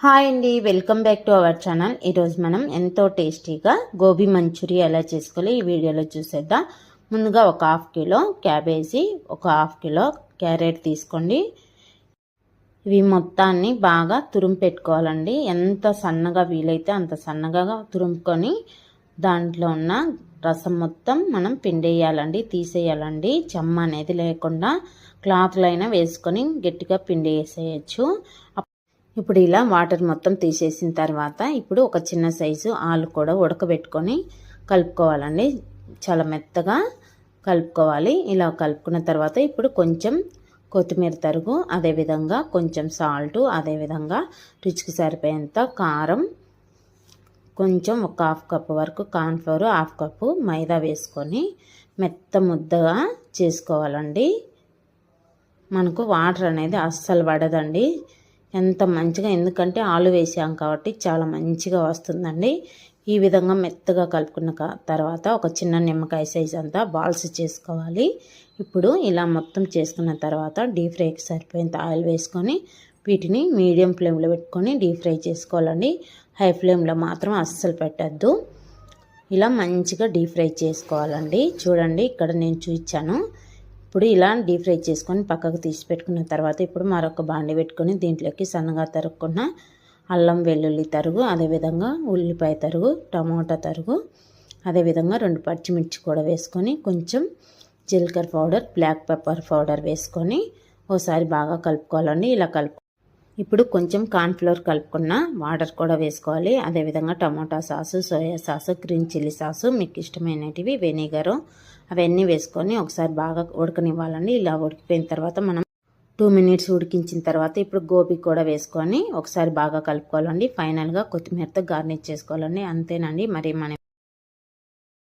Hi అండి welcome back to our channel ఈరోజు మనం ఎంతో టేస్టీగా గోబీ మంచూరియా ఎలా చేసుకోవాలి ఈ వీడియోలో చూసేద్దాం. ముందుగా ఒక హాఫ్ కిలో క్యాబేజీ ఒక హాఫ్ కిలో క్యారెట్ తీసుకోండి. ఇవి మొత్తాన్ని బాగా తురుము పెట్టుకోవాలండి ఎంత సన్నగా వీలైతే అంత సన్నగా తురుముకొని దాంట్లో ఉన్న రసం మొత్తం మనం పిండేయాలండి తీసేయాలండి. చెమ్మ అనేది లేకుండా క్లాత్లో అయినా వేసుకొని గట్టిగా పిండి వేసేయచ్చు ఇప్పుడు ఇలా వాటర్ మొత్తం తీసేసిన తర్వాత ఇప్పుడు ఒక చిన్న సైజు ఆలు కూడా ఉడకబెట్టుకొని కలుపుకోవాలండి. చాలా మెత్తగా కలుపుకోవాలి. ఇలా కలుపుకున్న తర్వాత ఇప్పుడు కొంచెం కొత్తిమీర తరుగు అదేవిధంగా కొంచెం సాల్టు అదేవిధంగా రుచికి సరిపోయేంత కారం కొంచెం ఒక హాఫ్ కప్ వరకు కార్న్ఫ్లోర్ హాఫ్ కప్పు మైదా వేసుకొని మెత్త ముద్దగా చేసుకోవాలండి. మనకు వాటర్ అనేది అస్సలు పడదండి. ఎంత మంచిగా ఎందుకంటే ఆలు వేసాం కాబట్టి చాలా మంచిగా వస్తుందండి. ఈ విధంగా మెత్తగా కలుపుకున్న తర్వాత ఒక చిన్న నిమ్మకాయ సైజ్ అంతా బాల్స్ చేసుకోవాలి. ఇప్పుడు ఇలా మొత్తం చేసుకున్న తర్వాత డీప్ ఫ్రైకి సరిపోయేంత ఆయిల్ వేసుకొని వీటిని మీడియం ఫ్లేమ్లో పెట్టుకొని డీప్ ఫ్రై చేసుకోవాలండి. హై ఫ్లేమ్లో మాత్రం అస్సలు పెట్టద్దు. ఇలా మంచిగా డీప్ ఫ్రై చేసుకోవాలండి. చూడండి ఇక్కడ నేను చూపించాను. ఇప్పుడు ఇలా డీప్ ఫ్రై చేసుకొని పక్కకు తీసి పెట్టుకున్న తర్వాత ఇప్పుడు మరొక బాండి పెట్టుకొని దీంట్లోకి సన్నగా తరుక్కున్న అల్లం వెల్లుల్లి తరుగు అదేవిధంగా ఉల్లిపాయ తరుగు టమోటా తరుగు అదేవిధంగా రెండు పచ్చిమిర్చి కూడా వేసుకొని కొంచెం జీలకర్ర పౌడర్ బ్లాక్ పెప్పర్ పౌడర్ వేసుకొని ఓసారి బాగా కలుపుకోవాలండి. ఇలా కలుపు ఇప్పుడు కొంచెం కార్న్ఫ్లోర్ కలుపుకున్న వాటర్ కూడా వేసుకోవాలి. అదేవిధంగా tomato sauce soya sauce green chilli sauce మీకు ఇష్టమైనటివి వెనిగరు అవన్నీ వేసుకొని ఒకసారి బాగా ఉడకనివ్వాలండి. ఇలా ఉడికిపోయిన తర్వాత మనం టూ మినిట్స్ ఉడికించిన తర్వాత ఇప్పుడు గోబీ కూడా వేసుకొని ఒకసారి బాగా కలుపుకోవాలండి. ఫైనల్గా కొత్తిమీరతో గార్నిష్ చేసుకోవాలండి. అంతేనండి. మరి మన